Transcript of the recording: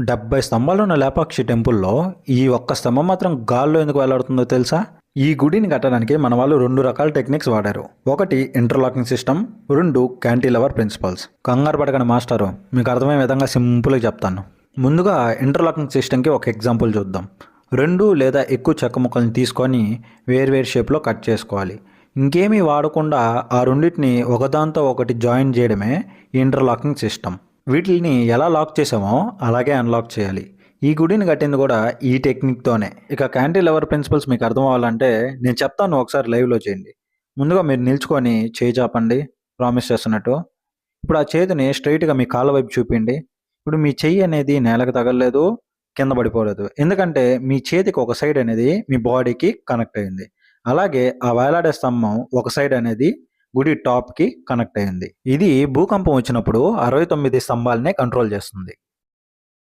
డెబ్బై స్తంభాలు ఉన్న లేపాక్షి టెంపుల్లో ఈ ఒక్క స్తంభం మాత్రం గాల్లో ఎందుకు వేలాడుతుందో తెలుసా? ఈ గుడిని కట్టడానికి మన వాళ్ళు రెండు రకాల టెక్నిక్స్ వాడారు. ఒకటి ఇంటర్లాకింగ్ సిస్టమ్. రెండు క్యాంటీలవర్ ప్రిన్సిపల్స్. కంగారు పడకండి మాస్టారు. మీకు అర్థమయ్యే విధంగా సింపుల్గా చెప్తాను. ముందుగా ఇంటర్లాకింగ్ సిస్టమ్కి ఒక ఎగ్జాంపుల్ చూద్దాం. రెండు లేదా ఎక్కువ చెక్క ముక్కల్ని తీసుకొని వేర్వేరు షేప్లో కట్ చేసుకోవాలి. ఇంకేమీ వాడకుండా ఆ రెండింటిని ఒకదాంతో ఒకటి జాయిన్ చేయడమే ఇంటర్లాకింగ్ సిస్టమ్. వీటిని ఎలా లాక్ చేసామో అలాగే అన్లాక్ చేయాలి. ఈ గుడిని కట్టింది కూడా ఈ టెక్నిక్తోనే ఇక క్యాంటీన్ లెవర్ ప్రిన్సిపల్స్ మీకు అర్థం అవ్వాలంటే నేను చెప్తాను ఒకసారి లైవ్లో చేయండి. ముందుగా మీరు నిల్చుకొని చేయి చాపండి ప్రామిస్ చేస్తున్నట్టు. ఇప్పుడు ఆ చేతిని స్ట్రైట్గా మీ కాళ్ళ వైపు చూపిండి ఇప్పుడు మీ చెయ్యి అనేది నేలకు తగలలేదు కింద పడిపోలేదు. ఎందుకంటే మీ చేతికి ఒక సైడ్ అనేది మీ బాడీకి కనెక్ట్ అయింది. అలాగే ఆ వేలాడే స్తంభం ఒక సైడ్ అనేది గుడి టాప్కి కనెక్ట్ అయింది. ఇది భూకంపం వచ్చినప్పుడు అరవై తొమ్మిది స్తంభాలనే కంట్రోల్ చేస్తుంది.